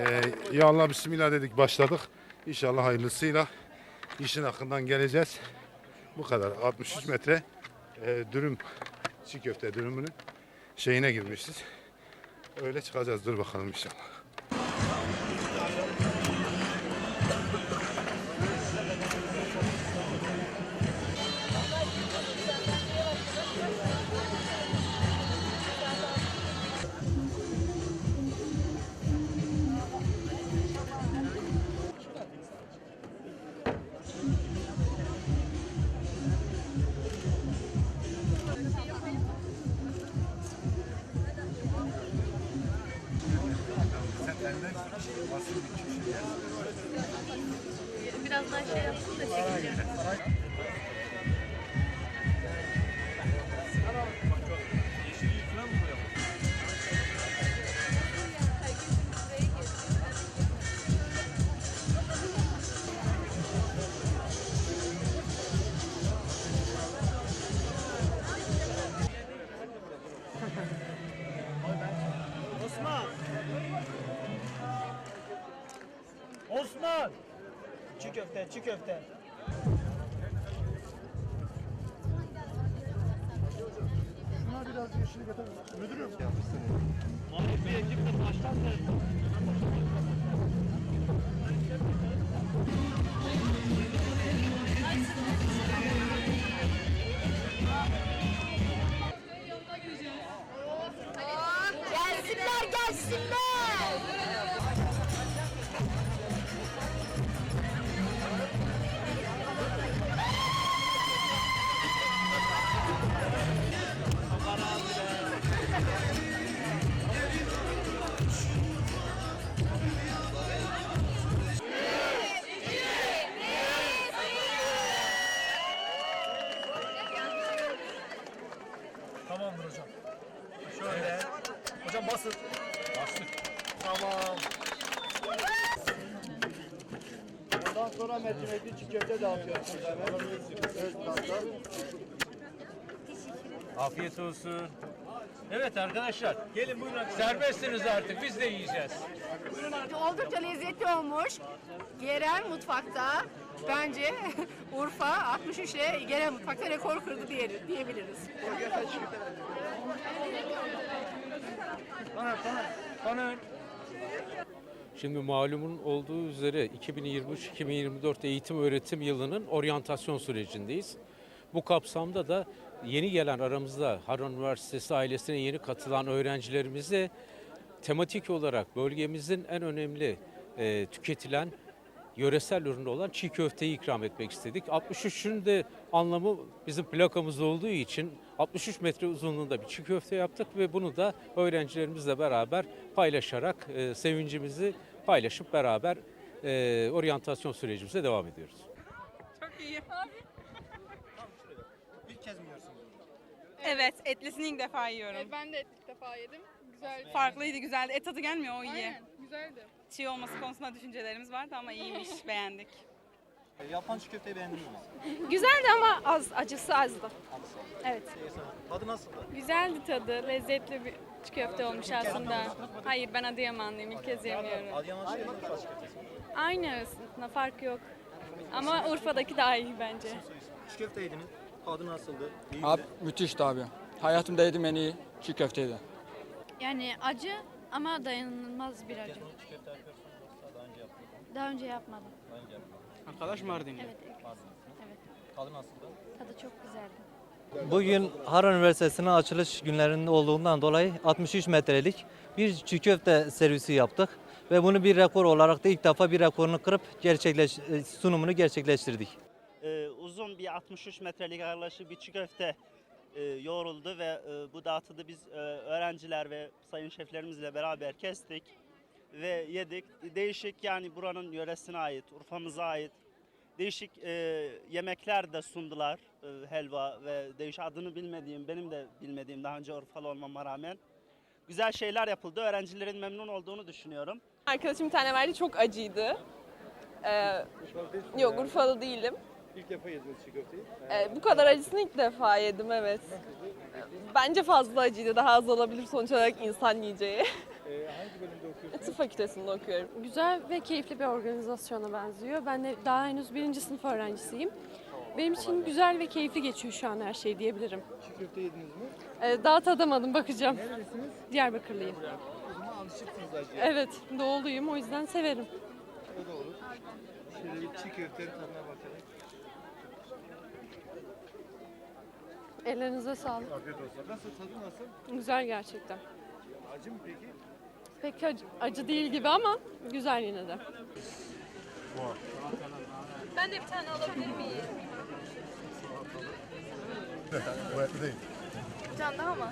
Ee, ya Allah bismillah dedik başladık. İnşallah hayırlısıyla işin hakkından geleceğiz. Bu kadar 63 metre e, dürüm çiğ köfte dürümünün şeyine girmişiz. Öyle çıkacağız dur bakalım inşallah. Osman! Osman! Çiğ köfte, çiğ köfte. Biraz yeşil getir. Müdürüm. Abi bir ekip de baştan Gelsinler gelsinler. Sonra mercimekli çiğ köfte dağıtıyorsunuz hemen. Evet, tatlı. Afiyet olsun. Evet arkadaşlar gelin buyurun. Serbestsiniz artık biz de yiyeceğiz. Oldukça lezzetli olmuş. Yerel mutfakta bence Urfa 63 ile genel mutfakta rekor kırdı diye, diyebiliriz. Şimdi malumun olduğu üzere 2023-2024 eğitim öğretim yılının oryantasyon sürecindeyiz. Bu kapsamda da yeni gelen aramızda Harran Üniversitesi ailesine yeni katılan öğrencilerimize tematik olarak bölgemizin en önemli e, tüketilen yöresel ürünü olan çiğ köfteyi ikram etmek istedik. 63'ün de anlamı bizim plakamızda olduğu için 63 metre uzunluğunda bir çiğ köfte yaptık ve bunu da öğrencilerimizle beraber paylaşarak e, sevincimizi paylaşıp beraber e, oryantasyon sürecimize devam ediyoruz. Evet, etlisini ilk defa yiyorum. Ben de ilk defa yedim. Güzel. Farklıydı, güzeldi. Et tadı gelmiyor, o iyi. Aynen, güzeldi. Çiğ olması konusunda düşüncelerimiz vardı ama iyiymiş, beğendik. Yapan çiğ köfteyi beğendiniz mi? Güzeldi ama az, acısı azdı. Evet. Tadı nasıldı? Güzeldi tadı, lezzetli bir çiğ köfte olmuş aslında. Hayır, ben Adıyamanlıyım, ilk kez yemiyorum. Adıyaman çiğ köftesi. Aynı arasında fark yok. Ama Urfa'daki daha iyi bence. Çiğ köfte yediniz. Tadı nasıldı? İyi Abi müthişti abi. Hayatımda yediğim en iyi çiğ köfteydi. Yani acı ama dayanılmaz bir acı. Daha önce yaptım. Daha önce yapmadım. Arkadaş Mardinli. Evet. Evet. Tadı nasıldı? Tadı çok güzeldi. Bugün Harran Üniversitesi'nin açılış günlerinde olduğundan dolayı 63 metrelik bir çiğ köfte servisi yaptık. Ve bunu bir rekor olarak da ilk defa bir rekorunu kırıp gerçekleş, e, sunumunu gerçekleştirdik. Ee, uzun bir 63 metrelik yaklaşık bir çiğ köfte e, yoğruldu ve e, bu dağıtıldı. Biz e, öğrenciler ve sayın şeflerimizle beraber kestik. Ve yedik. Değişik yani buranın yöresine ait, Urfa'mıza ait değişik e, yemekler de sundular. E, helva ve değişik adını bilmediğim, benim de bilmediğim daha önce Urfalı olmama rağmen güzel şeyler yapıldı. Öğrencilerin memnun olduğunu düşünüyorum. Arkadaşım bir tane verdi çok acıydı. Ee, yok Urfalı değilim. İlk defa yediniz çiğ köfteyi. Ee, bu kadar acısını ilk defa yedim evet. Bence fazla acıydı. Daha az olabilir sonuç olarak insan yiyeceği. Hangi bölümde okuyorsunuz? Tıp fakültesinde okuyorum. Güzel ve keyifli bir organizasyona benziyor. Ben de daha henüz birinci sınıf öğrencisiyim. Benim için güzel ve keyifli geçiyor şu an her şey diyebilirim. Çiğ köfte yediniz mi? Ee, daha tadamadım bakacağım. Neredesiniz? Diyarbakırlıyım. O zaman alışıksınız acıya. Evet doğuluyum o yüzden severim. O da olur. Şöyle bir çiğ köftenin tadına bakalım. Ellerinize sağlık. Afiyet olsun. Nasıl tadı nasıl? Güzel gerçekten. Acı mı peki? Pek acı, acı değil gibi ama güzel yine de. Ben de bir tane alabilir miyim? Bu etli değil. Bir tane daha mı?